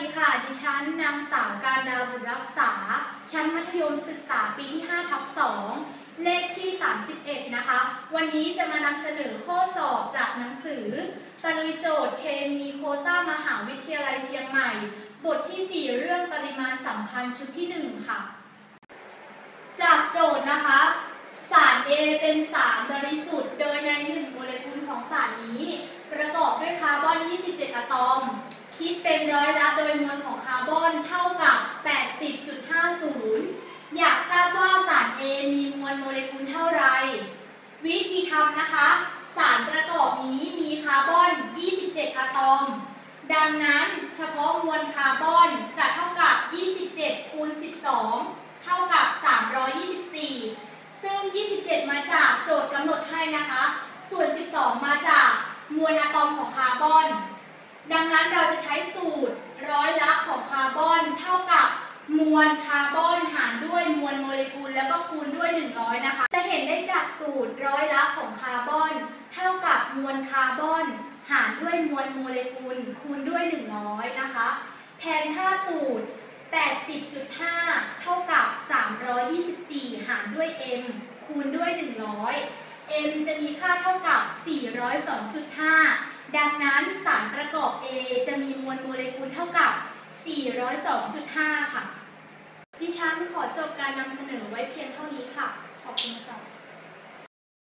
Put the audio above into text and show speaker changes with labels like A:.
A: ดีค่ะ ดิฉันนางสาวการดาบุญรักษา ชั้นมัธยมศึกษาปีที่5ทับ2เลขที่ 31 นะคะ วันนี้จะมานำเสนอข้อสอบจากหนังสือตะลุยโจทย์เคมีโคต้ามหาวิทยาลัยเชียงใหม่ บทที่ 4 เรื่องปริมาณสัมพันธ์ชุดที่ 1 ค่ะ จากโจทย์นะคะ สาร A เป็นสารบริสุทธิ์ โดยในหนึ่งโมเลกุลของสารนี้ ประกอบด้วยคาร์บอน 27 อะตอม คิดเป็นร้อยละโดยมวลของคาร์บอนเท่ากับ 80.50 อยากทราบว่าสาร A มีมวลโมเลกุลเท่าไร วิธีทำนะคะ สารประกอบนี้มีคาร์บอน 27 อะตอม ดังนั้นเฉพาะมวลคาร์บอนจะเท่ากับ 27 คูณ 12 เท่ากับ 324 ซึ่ง 27 มาจากโจทย์กำหนดให้นะคะ ส่วน 12 มาจากมวลอะตอมของคาร์บอน ดังนั้นเราจะใช้สูตรร้อยละของคาร์บอนเท่ากับมวลคาร์บอนหารด้วยมวลโมเลกุลแล้วก็คูณด้วย 100 นะคะ จะเห็นได้จากสูตรร้อยละของคาร์บอน เท่ากับมวลคาร์บอน หารด้วยมวลโมเลกุล คูณด้วย 100 นะคะ แทนค่าสูตร 80.5 เท่ากับ 324 หารด้วย m คูณด้วย 100 m จะมีค่าเท่ากับ 402.5 ดังนั้นสารประกอบ A จะมีมวลโมเลกุลเท่ากับ 402.5 ค่ะ ดิฉันขอจบการนำเสนอไว้เพียงเท่า